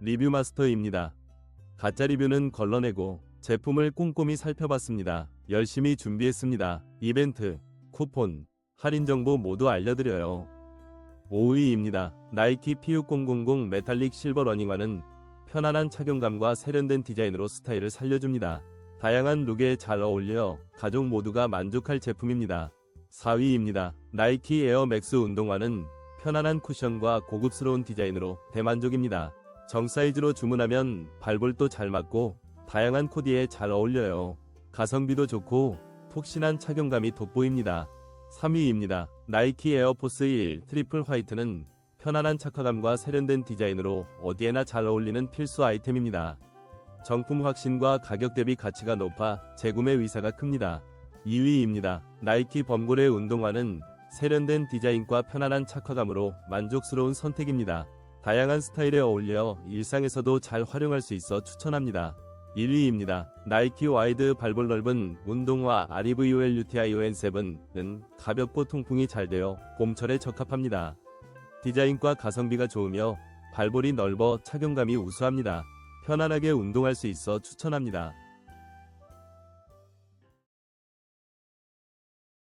리뷰 마스터입니다. 가짜 리뷰는 걸러내고 제품을 꼼꼼히 살펴봤습니다. 열심히 준비했습니다. 이벤트, 쿠폰, 할인 정보 모두 알려드려요. 5위입니다. 나이키 PU000 메탈릭 실버 러닝화는 편안한 착용감과 세련된 디자인으로 스타일을 살려줍니다. 다양한 룩에 잘 어울려 가족 모두가 만족할 제품입니다. 4위입니다. 나이키 에어 맥스 운동화는 편안한 쿠션과 고급스러운 디자인으로 대만족입니다. 정 사이즈로 주문하면 발볼도 잘 맞고 다양한 코디에 잘 어울려요. 가성비도 좋고 푹신한 착용감이 돋보입니다. 3위입니다. 나이키 에어포스 1 트리플 화이트는 편안한 착화감과 세련된 디자인으로 어디에나 잘 어울리는 필수 아이템입니다. 정품 확신과 가격 대비 가치가 높아 재구매 의사가 큽니다. 2위입니다. 나이키 범고래 운동화는 세련된 디자인과 편안한 착화감으로 만족스러운 선택입니다. 다양한 스타일에 어울려 일상에서도 잘 활용할 수 있어 추천합니다. 1위입니다. 나이키 와이드 발볼 넓은 운동화 REVOL UTION7은 가볍고 통풍이 잘 되어 봄철에 적합합니다. 디자인과 가성비가 좋으며 발볼이 넓어 착용감이 우수합니다. 편안하게 운동할 수 있어 추천합니다.